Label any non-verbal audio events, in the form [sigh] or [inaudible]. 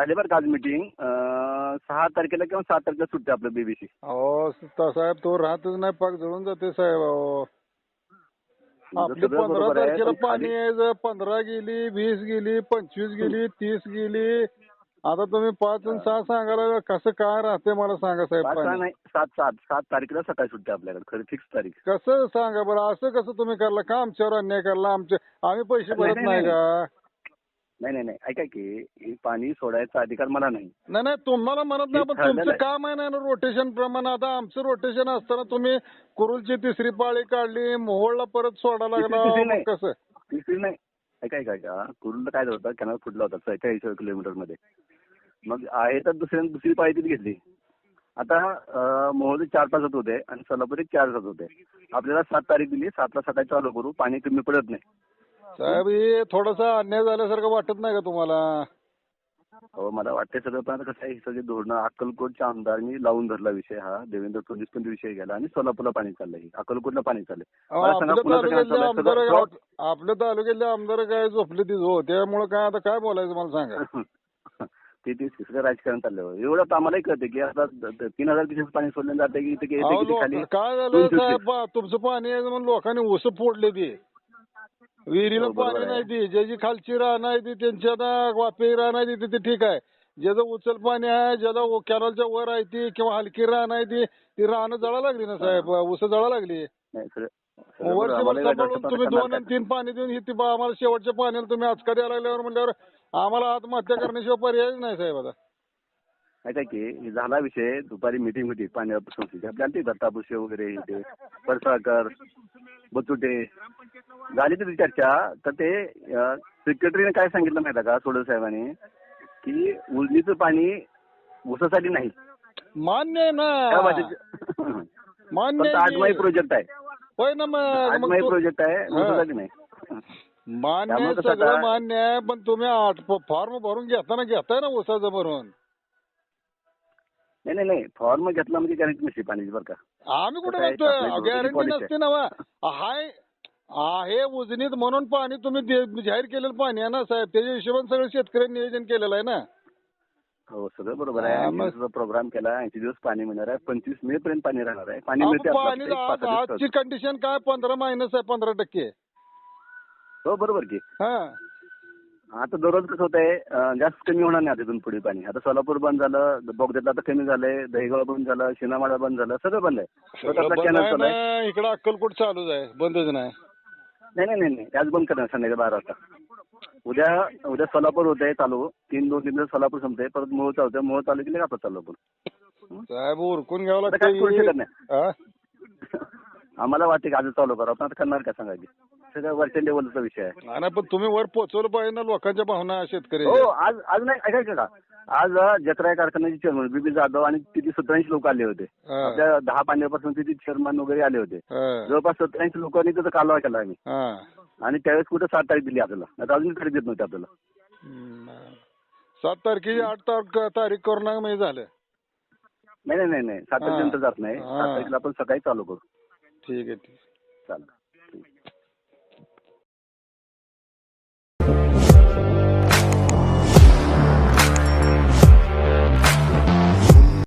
झाली बरं का आज मिटिंग सहा तारखेला किंवा सात तारखेला सुटते आपलं बीबीसी अहो स- साहेब तो राहतच नाही पाक जळून जाते साहेब अहो. आपली सगळं पंधरा बरोबर आहे, तारखेला पण पाणी खाली- यायचं पंधरा गेली वीस गेली पंचवीस गेली तीस गेली आता तुम्ही पाच आणि सहा सांगायला कसं काय राहते मला सांगा साहेब पाच सहा पाणी. नाही सात सात सात तारखेला सकाळी सुटते आपल्याकडे खरं फिक्स तारीख. कसं सांगा बरं असं कसं तुम्ही करला का आमच्यावर अन्याय करला आमचे आम्ही पैसे नाही, भरत नाही, नाही. का? नाही नाही नाही. ऐका की हे पाणी सोडायचा अधिकार मला नाही. नाही नाही तुम्हाला म्हणत नाही पण तुमचं. काम आहे ना रोटेशन प्रमाणे. आता आमचं रोटेशन असताना तुम्ही कुरुलची तिसरी पाळी काढली मोहोळला परत सोडा लागला. कसं? तिसरी नाही. ऐका ऐका ऐका. कुरुंद काय होतं? कॅनल फुटला होता सेहेचाळीस किलोमीटरमध्ये मग आहे तर दुसऱ्या दुसरी पाळी तिथे घेतली. आता मोहळे चार तास होत होते आणि सोलापूर चार तास होते. आपल्याला सात तारीख दिली. सातला सकाळी चालू करू. पाणी कमी पडत नाही. साहेब हे थोडासा अन्याय झाल्यासारखं वाटत नाही का तुम्हाला? हो मला वाटते सगळं पण आता कसं आहे हे सगळे धोरणं अक्कलकोटच्या आमदारांनी लावून धरला विषय हा. देवेंद्र फडणवीस पण विषय गेला आणि सोलापूरला पाणी चाललंय. अक्कलकोटला पाणी चाललंय. अहो, मला सांगा आपल्या काय तालुक्यातले चाललंय? आमदार सगळं fraud. आप- आपल्या तालुक्यातले आमदार काय झोपले ती झो त्यामुळे काय आता काय बोलायचं मला सांगा. [laughs] ते ते सगळं राजकारण चाललं हो. एवढं तर आम्हालाही कळतं की आता द- द- तीन हजार दिवसाचं पाणी सोडलं जातं की इथे की- अहो, इथे किती लोक- खाली काय झालं दोनशे साहेब? तुमचं पाणी आहे म्हणून लोकांनी ऊस फोडले ती. विहिरीला पाणी. नाही ती. ज्याची खालची रान आहे ती त्यांची आता वापी रान आहे ती ठीक आहे. ज्याचं उचल पाणी आहे ज्याला कॅनलच्या वर आहे ती किंवा हलकी रान आहे ती ती रानं जळा लागली ना साहेब? ऊस जळा लागली. वर्षभर तुम्ही दोन आणि? तीन पाणी देऊन ही आम्हाला शेवटच्या पाण्याला तुम्ही आजका द्यायला लागल्यावर म्हणल्यावर आम्हाला आत्महत्या करण्याशिवाय पर्यायच नाही साहेब आता. माहिती की झाला विषय. दुपारी मिटिंग होती. पाणी संस्थेची. आपल्याला ते दत्तापुषे वगैरे ते परसाळकर बचुटे झाली तरी चर्चा. तर ते सेक्रेटरीने काय सांगितलं माहिती का सोडल साहेबांनी? की उजनीचं पाणी ऊसासाठी नाही. मान्य आहे ना. [laughs] मान्य की. प्रोजेक्ट आहे. होय ना मग. प्रोजेक्ट आहे. ऊसासाठी नाही. मान्य सगळं मान्य आहे पण तुम्ही आठ फॉर्म भरून घेताना घेताय ना उसाचं भरून. नाही नाही नाही. फॉर्म घेतला म्हणजे गॅरंटी नसते पाण्याची बरं का. आम्ही कुठे गॅरंटी नसते ना. हाय आहे उजनीत म्हणून पाणी तुम्ही दे- जाहीर केलेलं पाणी आहे ना साहेब. त्याच्या हिशोबाने सगळं शेतकऱ्यांनी नियोजन केलेलं आहे ना. हो सगळं बरोबर आहे. हा, मग- दिवसाचा प्रोग्राम केला. ऐंशी दिवस पाणी मिळणार आहे. पंचवीस मे पर्यंत पाणी राहणार आहे. पाणी मिळते पाणी एक आजची. कंडिशन काय? पंधरा मायनस आहे पंधरा टक्के. हो बरोबर की. हा. आता दररोज कसं होतंय अं, जास्त कमी होणार नाही आता इथून पुढे पाणी. आता सोलापूर बंद झालं बोगद्यातलं आता कमी झालंय दहीगाव बंद झालं शिनामाळा बंद झालं सगळं बंद आहे. सगळं स्वतःचा बंद कॅनल आहे चालू आहे. ना इकडं अक्कलकोट चालूच आहे. बंदच नाही. नाही नाही नाही नाही. आज बंद करणार संध्याकाळी बारा वाजता. उद्या उद्या सोलापूर होतंय चालू. तीन दोन तीन दिवस सोलापूर संपतंय. परत मोह चालतंय मोह चालू की आपण सोलापूर? साहेब उरकून घ्यावं आता काय करू शकत लागतं नाही हा? आम्हाला वाटते की आज चालू करू. आपण आता करणार काय सांगायची सगळं वरच्या लेवलचा विषय आहे. नाही नाही, पण तुम्ही वर पोहोचवलं पाहिजे ना लोकांच्या भावना शेतकरी हो आज आज नाही. ऐकायचं का आज अ, जत्रा कारखान्याचे चेअरमन बीबी जाधव आणि तिथे सत्याऐंशी लोक आले होते. आपल्या दहा पाण्यापासून तिथे चेअरमन वगैरे आले होते जवळपास सत्याऐंशी लोकांनी त्याचा कालवा केला आम्ही हा. आणि त्यावेळेस कुठे सात तारीख दिली आपल्याला आता अजून तरी देत नव्हते आपल्याला. सात तारखेची आठ तारख तारीख करून म्हणजे झालं नाही नाही नाही नाही सात. तारखेनंतर जात नाही. सात तारखेला आपण सकाळी चालू करू ठीक आहे ठीक आहे. चालेल